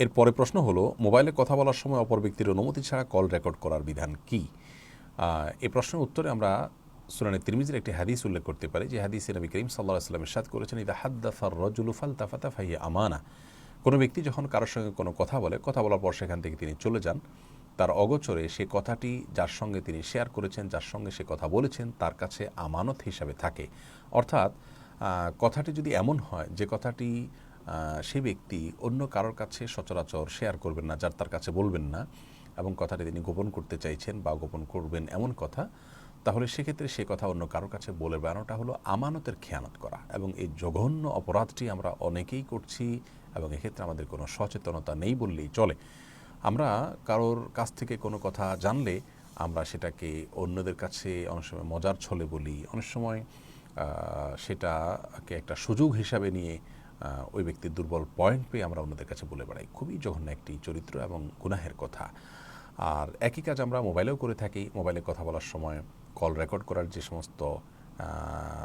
এর পরে প্রশ্ন হলো, মোবাইলে কথা বলার সময় অপর ব্যক্তির অনুমতি ছাড়া কল রেকর্ড করার বিধান কি? এই প্রশ্নের উত্তরে আমরা সুনানি তিরমিজির একটি হাদিস উল্লেখ করতে পারি, যে হাদিসে নবী করিম সাল্লাহ আসলামের সাদ করেছেন, ইদা হাদ্দাফার রজুলু ফালতাফাতা ফাইয়া আমানা। কোনো ব্যক্তি যখন কারোর সঙ্গে কোনো কথা বলে, কথা বলার পর সেখান থেকে তিনি চলে যান, তার অগোচরে সে কথাটি যার সঙ্গে তিনি শেয়ার করেছেন, যার সঙ্গে সে কথা বলেছেন, তার কাছে আমানত হিসাবে থাকে। অর্থাৎ কথাটি যদি এমন হয়, যে কথাটি সে ব্যক্তি অন্য কারোর কাছে সচরাচর শেয়ার করবেন না, যার তার কাছে বলবেন না এবং কথাটি তিনি গোপন করতে চাইছেন বা গোপন করবেন এমন কথা, তাহলে সেক্ষেত্রে সে কথা অন্য কারোর কাছে বলে বেড়ানোটা হলো আমানতের খেয়ানত করা এবং এই জঘন্য অপরাধটি আমরা অনেকেই করছি এবং এক্ষেত্রে আমাদের কোনো সচেতনতা নেই বললেই চলে। আমরা কারোর কাছ থেকে কোনো কথা জানলে আমরা সেটাকে অন্যদের কাছে অনেক সময় মজার ছলে বলি, অনেক সময় সেটাকে একটা সুযোগ হিসাবে নিয়ে ওই ব্যক্তির দুর্বল পয়েন্ট পেয়ে আমরা অন্যদের কাছে বলে বেড়াই। খুবই জঘন্য একটি চরিত্র এবং গুনাহের কথা। আর একই কাজ আমরা মোবাইলেও করে থাকি। মোবাইলে কথা বলার সময় কল রেকর্ড করার যে সমস্ত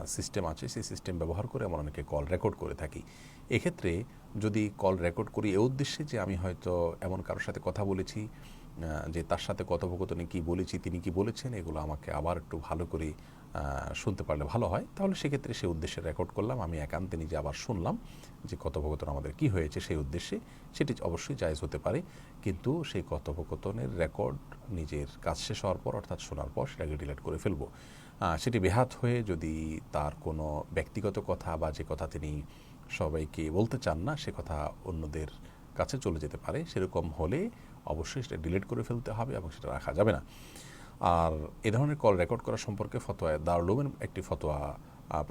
সিস্টেম আছে, সেই সিস্টেম ব্যবহার করে আমরা অনেকে কল রেকর্ড করে থাকি। এক্ষেত্রে যদি কল রেকর্ড করি, এ উদ্দেশ্যে যে আমি হয়তো এমন কারোর সাথে কথা বলেছি যে তার সাথে কথোপকথনে কি বলেছি, তিনি কি বলেছেন, এগুলো আমাকে আবার একটু ভালো করে শুনতে পারলে ভালো হয়। তাহলে সেক্ষেত্রে সেই উদ্দেশ্যে রেকর্ড করলাম। আমি একান্তে নিজে আবার শুনলাম যে কথোপকথন আমাদের কি হয়েছে সেই উদ্দেশ্যে। সেটি অবশ্যই জায়জ হতে পারে। কিন্তু সেই কথোপকথনের রেকর্ড নিজের কাজ শেষ হওয়ার পর, অর্থাৎ শোনার পর সেটাকে ডিলেট করে ফেলব। সেটি বেহাত হয়ে যদি তার কোনো ব্যক্তিগত কথা বা যে কথা তিনি সবাইকে বলতে চান না, সে কথা অন্যদের কাছে চলে যেতে পারে, সেরকম হলে অবশ্যই সেটা ডিলিট করে ফেলতে হবে এবং সেটা রাখা যাবে না। আর এ ধরনের কল রেকর্ড করা সম্পর্কে ফতোয়ায় দারুলুমের একটি ফতোয়া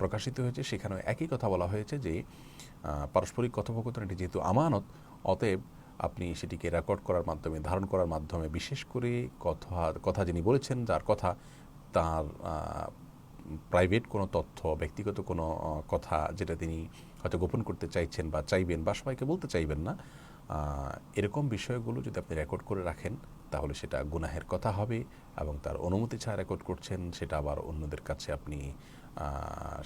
প্রকাশিত হয়েছে। সেখানে একই কথা বলা হয়েছে যে পারস্পরিক কথোপকথন এটি যেহেতু আমানত, অতএব আপনি সেটিকে রেকর্ড করার মাধ্যমে, ধারণ করার মাধ্যমে বিশেষ করে কথা কথা যিনি বলেছেন, যার কথা তার প্রাইভেট কোনো তথ্য, ব্যক্তিগত কোনো কথা যেটা তিনি হয়তো গোপন করতে চাইছেন বা চাইবেন বা সবাইকে বলতে চাইবেন না এরকম বিষয়গুলো যদি আপনি রেকর্ড করে রাখেন, তাহলে সেটা গুনাহের কথা হবে এবং তার অনুমতি ছাড়া রেকর্ড করছেন, সেটা আবার অন্যদের কাছে আপনি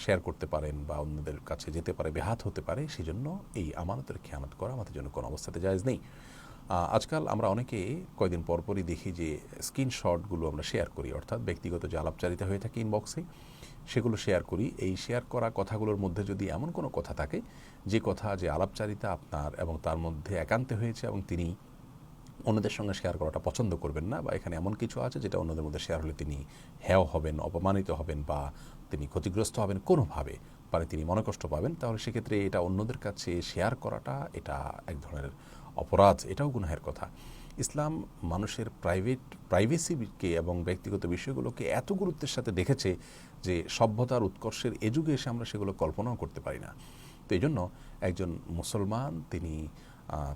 শেয়ার করতে পারেন বা অন্যদের কাছে যেতে পারে, বেহাত হতে পারে সেই জন্য এই আমানতের খেয়ানত করা আমাদের জন্য কোনো অবস্থাতে জায়জ নেই। আজকাল আমরা অনেকে কয়দিন পরপরই দেখি যে স্ক্রিনশটগুলো আমরা শেয়ার করি, অর্থাৎ ব্যক্তিগত যে আলাপচারিতা হয়ে থাকে ইনবক্সে সেগুলো শেয়ার করি। এই শেয়ার করা কথাগুলোর মধ্যে যদি এমন কোনো কথা থাকে, যে কথা, যে আলাপচারিতা আপনার এবং তার মধ্যে একান্তে হয়েছে এবং তিনি অন্যদের সঙ্গে শেয়ার করাটা পছন্দ করবেন না, বা এখানে এমন কিছু আছে যেটা অন্যদের মধ্যে শেয়ার হলে তিনি হ্যাও হবেন, অপমানিত হবেন বা তিনি ক্ষতিগ্রস্ত হবেন কোনোভাবে মানে তিনি মনকষ্ট পাবেন, তাহলে সেক্ষেত্রে এটা অন্যদের কাছে শেয়ার করাটা এটা এক ধরনের অপরাধ, এটাও গুনাহের কথা। ইসলাম মানুষের প্রাইভেট প্রাইভেসিকে এবং ব্যক্তিগত বিষয়গুলোকে এত গুরুত্বের সাথে দেখেছে যে সভ্যতার উৎকর্ষের এ যুগে এসে আমরা সেগুলো কল্পনাও করতে পারি না। তো এই জন্য একজন মুসলমান, তিনি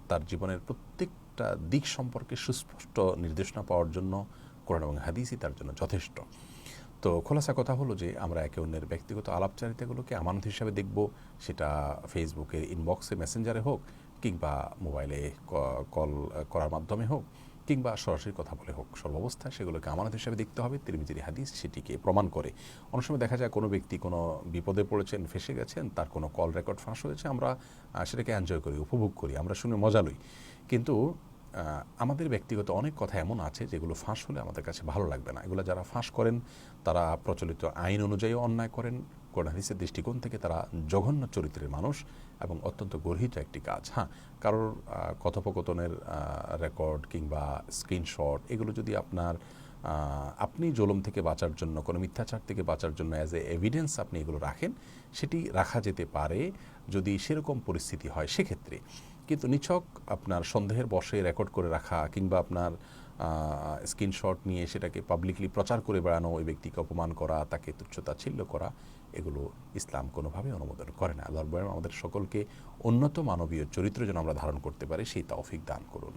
তার জীবনের প্রত্যেকটা দিক সম্পর্কে সুস্পষ্ট নির্দেশনা পাওয়ার জন্য কোরআন এবং হাদিসই তার জন্য যথেষ্ট। তো খোলাসা কথা হলো যে আমরা একে অন্যের ব্যক্তিগত আলাপচারিতাগুলোকে আমানত হিসাবে দেখব, সেটা ফেসবুকের ইনবক্সে মেসেঞ্জারে হোক কিংবা মোবাইলে কল করার মাধ্যমে হোক কিংবা সরাসরি কথা বলে হোক সর্বাবস্থায় সেগুলোকে আমানত হিসাবে দেখতে হবে। তিরমিজির হাদিস সেটিকে প্রমাণ করে। অনেক সময় দেখা যায় কোনো ব্যক্তি কোনো বিপদে পড়েছেন, ফেসে গেছেন, তার কোনো কল রেকর্ড ফাঁস হয়েছে, আমরা সেটাকে এনজয় করি, উপভোগ করি, আমরা শুনে মজা লই। কিন্তু আমাদের ব্যক্তিগত অনেক কথা এমন আছে যেগুলো ফাঁস হলে আমাদের কাছে ভালো লাগবে না। এগুলো যারা ফাঁস করেন, তারা প্রচলিত আইন অনুযায়ী অন্যায় করেন কোরআন হাদিসের দৃষ্টিকোণ থেকে তারা জঘন্য চরিত্রের মানুষ এবং অত্যন্ত গর্হিত একটি কাজ। হ্যাঁ কারোর কথোপকথনের রেকর্ড কিংবা স্ক্রিনশট এগুলো যদি আপনার আপনি জলম থেকে বাঁচার জন্য, কোনো মিথ্যাচার থেকে বাঁচার জন্য অ্যাজ এ এভিডেন্স আপনি এগুলো রাখেন, সেটি রাখা যেতে পারে যদি সেরকম পরিস্থিতি হয় সেক্ষেত্রে। কিন্তু নিছক আপনার সন্দেহের বসে রেকর্ড করে রাখা কিংবা আপনার স্ক্রিনশট নিয়ে সেটাকে পাবলিকলি প্রচার করে বেড়ানো, ওই ব্যক্তিকে অপমান করা, তাকে তুচ্ছতাচ্ছিল্য করা, এগুলো ইসলাম কোনোভাবে অনুমোদন করে না। আল্লাহ আমাদের সকলকে উন্নত মানবীয় চরিত্র যেন আমরা ধারণ করতে পারি, সেই তৌফিক দান করুন।